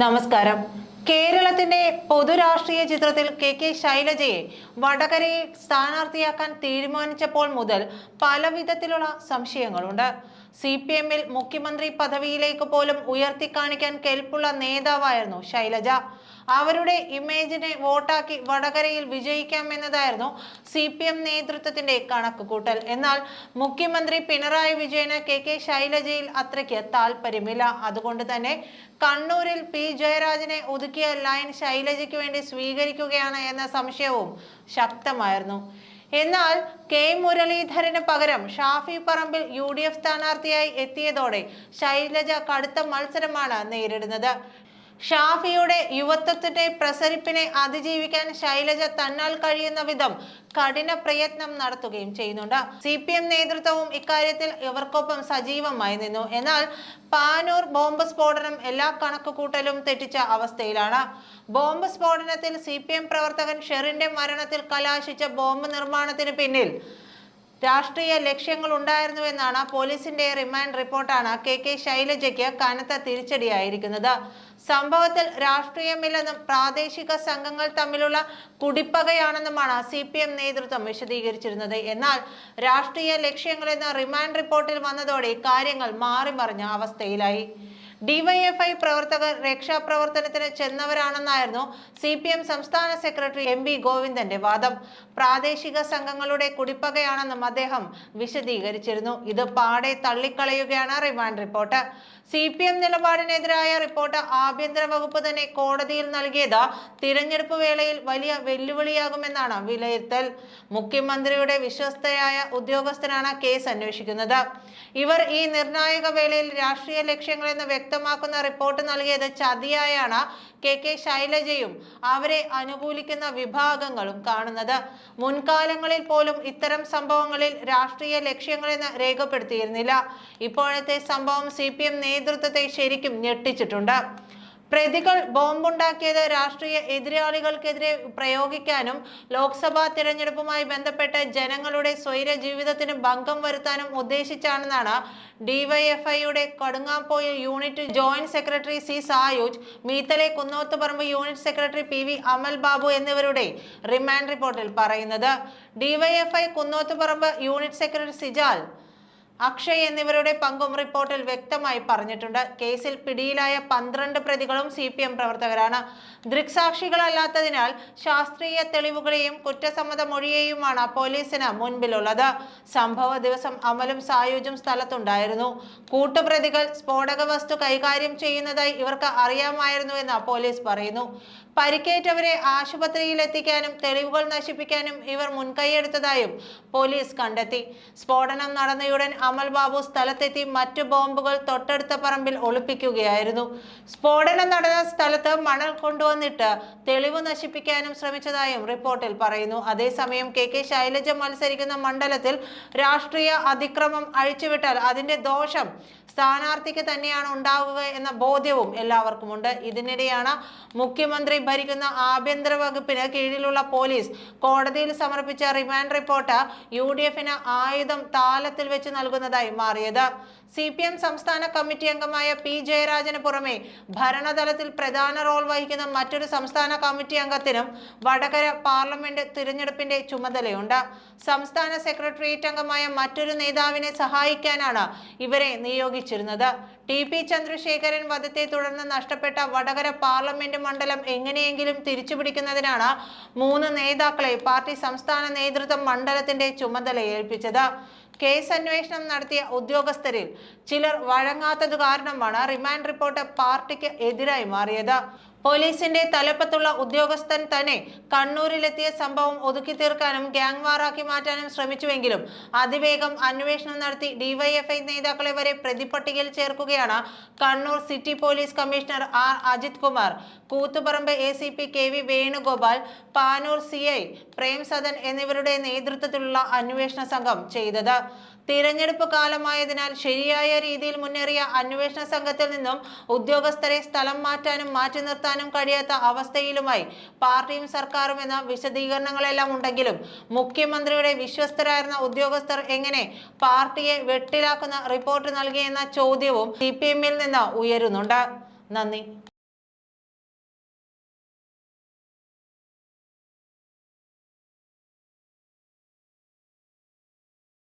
നമസ്കാരം. കേരളത്തിന്റെ പൊതുരാഷ്ട്രീയ ചിത്രത്തിൽ കെ കെ ശൈലജയെ വടകരയെ സ്ഥാനാർത്ഥിയാക്കാൻ തീരുമാനിച്ചപ്പോൾ മുതൽ പല വിധത്തിലുള്ള സംശയങ്ങളുണ്ട്. സി പി എമ്മിൽ മുഖ്യമന്ത്രി പദവിയിലേക്ക് പോലും ഉയർത്തിക്കാണിക്കാൻ കെൽപ്പുള്ള നേതാവായിരുന്നു ശൈലജ. അവരുടെ ഇമേജിനെ വോട്ടാക്കി വടകരയിൽ വിജയിക്കാമെന്നതായിരുന്നു സി പി എം നേതൃത്വത്തിന്റെ കണക്കുകൂട്ടൽ. എന്നാൽ മുഖ്യമന്ത്രി പിണറായി വിജയന് കെ കെ ശൈലജയിൽ അത്രയ്ക്ക് താല്പര്യമില്ല അതുകൊണ്ട് തന്നെ കണ്ണൂരിൽ പി ജയരാജനെ ഒതുക്കിയ ലൈൻ ശൈലജയ്ക്ക് വേണ്ടി സ്വീകരിക്കുകയാണ് എന്ന സംശയവും ശക്തമായിരുന്നു. എന്നാൽ കെ മുരളീധരന് പകരം Shafi Parambil U D F സ്ഥാനാർത്ഥിയായി എത്തിയതോടെ ശൈലജ കടുത്ത മത്സരമാണ് നേരിടുന്നത്. ഷാഫിയുടെ യുവത്വത്തിന്റെ പ്രസരിപ്പിനെ അതിജീവിക്കാൻ ശൈലജ തന്നാൽ കഴിയുന്ന വിധം കഠിന പ്രയത്നം നടത്തുകയും ചെയ്യുന്നുണ്ട്. സി പി എം നേതൃത്വവും ഇക്കാര്യത്തിൽ ഇവർക്കൊപ്പം സജീവമായി നിന്നു. എന്നാൽ പാനൂർ ബോംബ് സ്ഫോടനം എല്ലാ കണക്കുകൂട്ടലും തെറ്റിച്ച അവസ്ഥയിലാണ്. ബോംബ് സ്ഫോടനത്തിൽ സി പ്രവർത്തകൻ ഷെറിന്റെ മരണത്തിൽ കലാശിച്ച ബോംബ് നിർമ്മാണത്തിന് പിന്നിൽ രാഷ്ട്രീയ ലക്ഷ്യങ്ങൾ ഉണ്ടായിരുന്നുവെന്നാണ് പോലീസിന്റെ റിമാൻഡ് റിപ്പോർട്ടാണ് കെ കെ ശൈലജയ്ക്ക് കനത്ത തിരിച്ചടിയായിരിക്കുന്നത്. സംഭവത്തിൽ രാഷ്ട്രീയമില്ലെന്നും പ്രാദേശിക സംഘങ്ങൾ തമ്മിലുള്ള കുടിപ്പകയാണെന്നുമാണ് സി പി എം നേതൃത്വം വിശദീകരിച്ചിരുന്നത്. എന്നാൽ രാഷ്ട്രീയ ലക്ഷ്യങ്ങളെന്ന റിമാൻഡ് റിപ്പോർട്ടിൽ വന്നതോടെ കാര്യങ്ങൾ മാറിമറിഞ്ഞ അവസ്ഥയിലായി. ഡിവൈഎഫ്ഐ പ്രവർത്തകർ രക്ഷാപ്രവർത്തനത്തിന് ചെന്നവരാണെന്നായിരുന്നു സി പി എം സംസ്ഥാന സെക്രട്ടറി എം വി ഗോവിന്ദന്റെ വാദം. പ്രാദേശിക സംഘങ്ങളുടെ കുടിപ്പകയാണെന്നും അദ്ദേഹം വിശദീകരിച്ചിരുന്നു. ഇത് പാടെ തള്ളിക്കളയുകയാണ് remand report. C P M നിലപാടിനെതിരായ report ആഭ്യന്തര വകുപ്പ് തന്നെ കോടതിയിൽ നൽകിയത് തിരഞ്ഞെടുപ്പ് വേളയിൽ വലിയ വെല്ലുവിളിയാകുമെന്നാണ് വിലയിരുത്തൽ. മുഖ്യമന്ത്രിയുടെ വിശ്വസ്തയായ ഉദ്യോഗസ്ഥനാണ് കേസ് അന്വേഷിക്കുന്നത്. ഇവർ ഈ നിർണായക വേളയിൽ രാഷ്ട്രീയ ലക്ഷ്യങ്ങളെന്ന് വ്യക്തമാക്കുന്ന റിപ്പോർട്ട് നൽകിയത് ചതിയായാണ് കെ കെ ശൈലജയും അവരെ അനുകൂലിക്കുന്ന വിഭാഗങ്ങളും കാണുന്നത്. മുൻകാലങ്ങളിൽ പോലും ഇത്തരം സംഭവങ്ങളിൽ രാഷ്ട്രീയ ലക്ഷ്യങ്ങളെന്ന് രേഖപ്പെടുത്തിയിരുന്നില്ല. ഇപ്പോഴത്തെ സംഭവം സി നേതൃത്വത്തെ ശരിക്കും ഞെട്ടിച്ചിട്ടുണ്ട്. പ്രതികൾ ബോംബുണ്ടാക്കിയത് രാഷ്ട്രീയ എതിരാളികൾക്കെതിരെ പ്രയോഗിക്കാനും ലോക്സഭാ തിരഞ്ഞെടുപ്പുമായി ബന്ധപ്പെട്ട് ജനങ്ങളുടെ സ്വൈര ജീവിതത്തിന് ഭംഗം വരുത്താനും ഉദ്ദേശിച്ചാണെന്നാണ് ഡിവൈഎഫ്ഐയുടെ Kadungapoya unit joint secretary C Sayooj Meethale Kunnothuparamba unit secretary P V Amal Babu എന്നിവരുടെ റിമാൻഡ് റിപ്പോർട്ടിൽ പറയുന്നത്. DYFI Kunnothuparamba unit secretary Sijal Akshay എന്നിവരുടെ പങ്കും റിപ്പോർട്ടിൽ വ്യക്തമായി പറഞ്ഞിട്ടുണ്ട്. കേസിൽ പിടിയിലായ പന്ത്രണ്ട് പ്രതികളും സി പി എം പ്രവർത്തകരാണ്. ദൃക്സാക്ഷികളല്ലാത്തതിനാൽ ശാസ്ത്രീയ തെളിവുകളെയും കുറ്റസമ്മത മൊഴിയെയുമാണ് പോലീസിന് മുൻപിലുള്ളത്. സംഭവ ദിവസം അമലും സായുജും സ്ഥലത്തുണ്ടായിരുന്നു. കൂട്ടുപ്രതികൾ സ്ഫോടക വസ്തു കൈകാര്യം ചെയ്യുന്നതായി ഇവർക്ക് അറിയാമായിരുന്നുവെന്ന് പോലീസ് പറയുന്നു. പരിക്കേറ്റവരെ ആശുപത്രിയിൽ എത്തിക്കാനും തെളിവുകൾ നശിപ്പിക്കാനും ഇവർ മുൻകൈയെടുത്തതായും പോലീസ് കണ്ടെത്തി. സ്ഫോടനം നടന്നയുടൻ അമൽ ബാബു സ്ഥലത്തെത്തി മറ്റു ബോംബുകൾ തൊട്ടടുത്ത പറമ്പിൽ ഒളിപ്പിക്കുകയായിരുന്നു. സ്ഫോടനം നടന്ന സ്ഥലത്ത് മണൽ കൊണ്ടുവന്നിട്ട് തെളിവ് നശിപ്പിക്കാനും ശ്രമിച്ചതായും റിപ്പോർട്ടിൽ പറയുന്നു. അതേസമയം കെ കെ ശൈലജ മത്സരിക്കുന്ന മണ്ഡലത്തിൽ രാഷ്ട്രീയ അതിക്രമം അഴിച്ചുവിട്ടാൽ അതിന്റെ ദോഷം സ്ഥാനാർത്ഥിക്ക് തന്നെയാണ് ഉണ്ടാവുക എന്ന ബോധ്യവും എല്ലാവർക്കുമുണ്ട്. ഇതിനിടെയാണ് മുഖ്യമന്ത്രി ഭരിക്കുന്ന ആഭ്യന്തര വകുപ്പിന് കീഴിലുള്ള പോലീസ് കോടതിയിൽ സമർപ്പിച്ച റിമാൻഡ് റിപ്പോർട്ട് യു ഡി എഫിന് ആയുധം താലത്തിൽ വെച്ച് നൽകുന്നതായി മാറിയത്. സി പി എം സംസ്ഥാന കമ്മിറ്റി അംഗമായ പി ജയരാജന് പുറമെ ഭരണതലത്തിൽ പ്രധാന റോൾ വഹിക്കുന്ന മറ്റൊരു സംസ്ഥാന കമ്മിറ്റി അംഗത്തിനും വടകര പാർലമെന്റ് തിരഞ്ഞെടുപ്പിന്റെ ചുമതലയുണ്ട്. സംസ്ഥാന സെക്രട്ടേറിയറ്റ് അംഗമായ മറ്റൊരു നേതാവിനെ സഹായിക്കാനാണ് ഇവരെ നിയോഗിച്ചിരുന്നത്. ടി പി ചന്ദ്രശേഖരൻ വധത്തെ തുടർന്ന് നഷ്ടപ്പെട്ട വടകര പാർലമെന്റ് മണ്ഡലം എങ്ങനെയെങ്കിലും തിരിച്ചുപിടിക്കുന്നതിനാണ് മൂന്ന് നേതാക്കളെ പാർട്ടി സംസ്ഥാന നേതൃത്വം മണ്ഡലത്തിന്റെ ചുമതല ഏൽപ്പിച്ചത് കേസ് അന്വേഷണം നടത്തിയ ഉദ്യോഗസ്ഥരിൽ ചിലർ വഴങ്ങാത്തത് കാരണമാണ് റിമാൻഡ് റിപ്പോർട്ട് പാർട്ടിക്ക് എതിരായി മാറിയത്. പോലീസിന്റെ തലപ്പത്തുള്ള ഉദ്യോഗസ്ഥൻ തന്നെ കണ്ണൂരിലെത്തിയ സംഭവം ഒതുക്കി തീർക്കാനും ഗ്യാങ് വാറാക്കി മാറ്റാനും ശ്രമിച്ചുവെങ്കിലും അതിവേഗം അന്വേഷണം നടത്തി ഡിവൈഎഫ്ഐ നേതാക്കളെ വരെ പ്രതിപട്ടികയിൽ ചേർക്കുകയാണ് Kannur city police commissioner R Ajith Kumar Koothuparamba A C P K V Venugopal Panoor C I Premsadan എന്നിവരുടെ നേതൃത്വത്തിലുള്ള അന്വേഷണ സംഘം ചെയ്തത്. തിരഞ്ഞെടുപ്പ് കാലമായതിനാൽ ശരിയായ രീതിയിൽ മുന്നേറിയ അന്വേഷണ സംഘത്തിൽ നിന്നും ഉദ്യോഗസ്ഥരെ സ്ഥലം മാറ്റാനും മാറ്റി നിർത്താനും കഴിയാത്ത അവസ്ഥയിലുമായി പാർട്ടിയും സർക്കാരും എന്ന വിശദീകരണങ്ങളെല്ലാം ഉണ്ടെങ്കിലും മുഖ്യമന്ത്രിയുടെ വിശ്വസ്തരായിരുന്ന ഉദ്യോഗസ്ഥർ എങ്ങനെ പാർട്ടിയെ വെട്ടിലാക്കുന്ന റിപ്പോർട്ട് നൽകിയെന്ന ചോദ്യവും സി പി എമ്മിൽ നിന്ന് ഉയരുന്നുണ്ട്. നന്ദി.